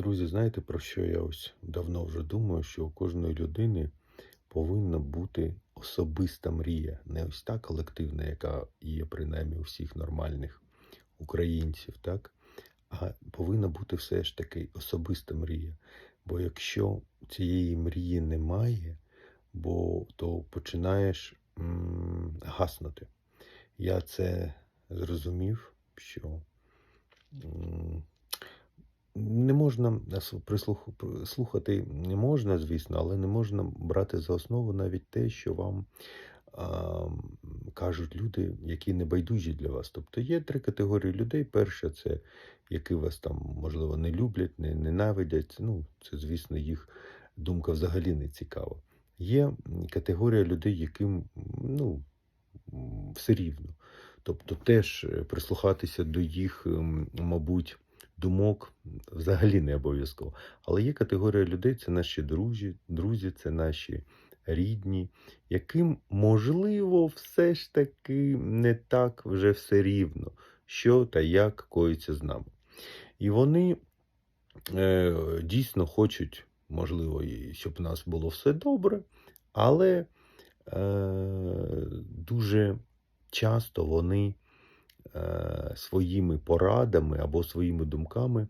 Друзі, знаєте, про що я ось давно вже думаю, що у кожної людини повинна бути особиста мрія. Не ось та колективна, яка є принаймні у всіх нормальних українців, так? А повинна бути все ж таки особиста мрія. Бо якщо цієї мрії немає, бо то починаєш м, гаснути. Я це зрозумів, що м, не можна нас слухати не можна, звісно, але не можна брати за основу навіть те, що вам а, кажуть люди, які не байдужі для вас. Тобто є три категорії людей. Перша це які вас там, можливо, не люблять, не ненавидять. Ну, це, звісно, їх думка взагалі не цікава. Є категорія людей, яким ну, все рівно. Тобто теж е, прислухатися до їх, мабуть, думок взагалі не обов'язково. Але є категорія людей, це наші друзі, друзі, це наші рідні, яким, можливо, все ж таки не так вже все рівно, що та як коїться з нами. І вони е, дійсно хочуть, можливо, щоб у нас було все добре, але е, дуже часто вони своїми порадами або своїми думками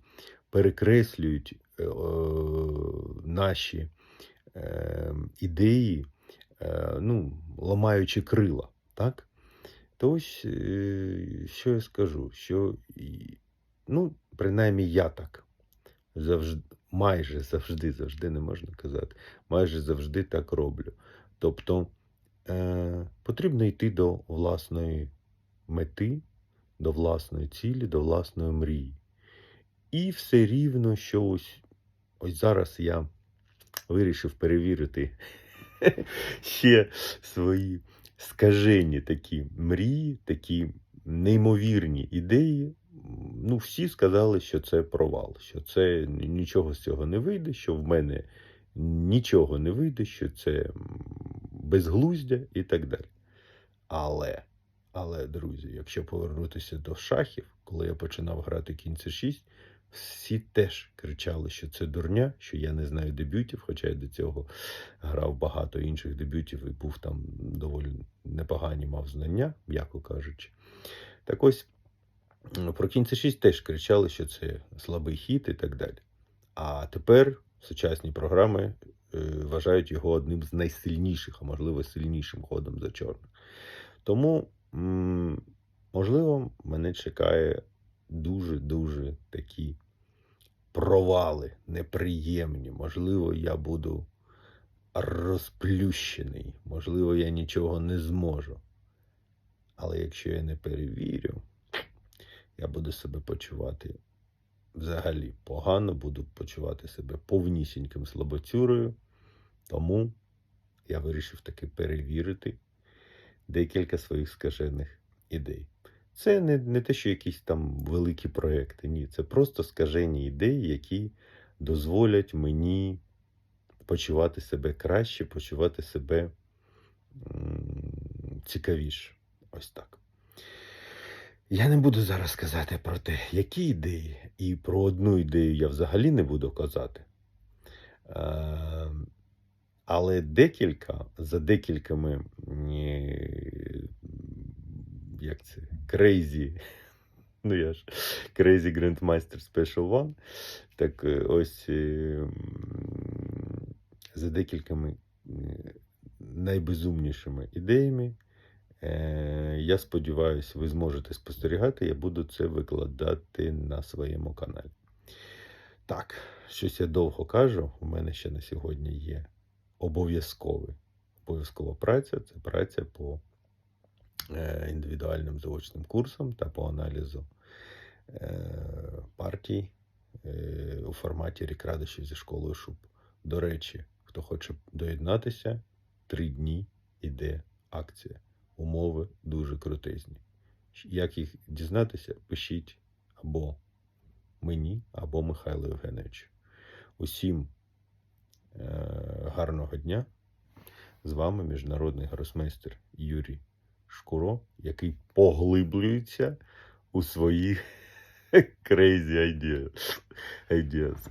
перекреслюють е, е, наші е, ідеї, е, ну, ламаючи крила. Так? То ось, е, що я скажу, що, ну, принаймні я так завжди, майже завжди, завжди не можна казати, майже завжди так роблю. Тобто е, потрібно йти до власної мети, до власної цілі, до власної мрії. І все рівно, що ось, ось зараз я вирішив перевірити ще свої скажені такі мрії, такі неймовірні ідеї. Ну, всі сказали, що це провал, що це нічого з цього не вийде, що в мене нічого не вийде, що це безглуздя і так далі. Але, але, друзі, якщо повернутися до шахів, коли я починав грати кінь c 6 всі теж кричали, що це дурня, що я не знаю дебютів, хоча я до цього грав багато інших дебютів і був там доволі непогані мав знання, м'яко кажучи. Так ось про кінь c 6 теж кричали, що це слабий хід і так далі. А тепер сучасні програми е, вважають його одним з найсильніших, а можливо, сильнішим ходом за чорним. Тому, можливо, мене чекає дуже-дуже такі провали неприємні. Можливо, я буду розплющений, можливо, я нічого не зможу. Але якщо я не перевірю, я буду себе почувати взагалі погано, буду почувати себе повнісіньким слаботюрою. Тому я вирішив таки перевірити декілька своїх скажених ідей. Це не, не те, що якісь там великі проекти. Ні, це просто скажені ідеї, які дозволять мені почувати себе краще, почувати себе цікавіше. Ось так. Я не буду зараз казати про те, які ідеї, і про одну ідею я взагалі не буду казати. Але декілька, за декількома, е, як це, Crazy, ну я ж Crazy Grandmaster Special One, так е, ось е, за декількома е, найбезумнішими ідеями. Я сподіваюся, ви зможете спостерігати. Я буду це викладати на своєму каналі. Так, щось я довго кажу. У мене ще на сьогодні є обов'язковий. Обов'язкова праця це праця по е, індивідуальним заочним курсам та по аналізу е, партій е, у форматі рік-радощів зі школою ШУП. До речі, хто хоче доєднатися, три дні іде акція. Умови дуже крутизні. Як їх дізнатися, пишіть або мені, або Михайлу Євгеновичу. Усім гарного дня. З вами міжнародний гросмейстер Юрій Шкуро, який поглиблюється у своїх crazy ideas. ideas.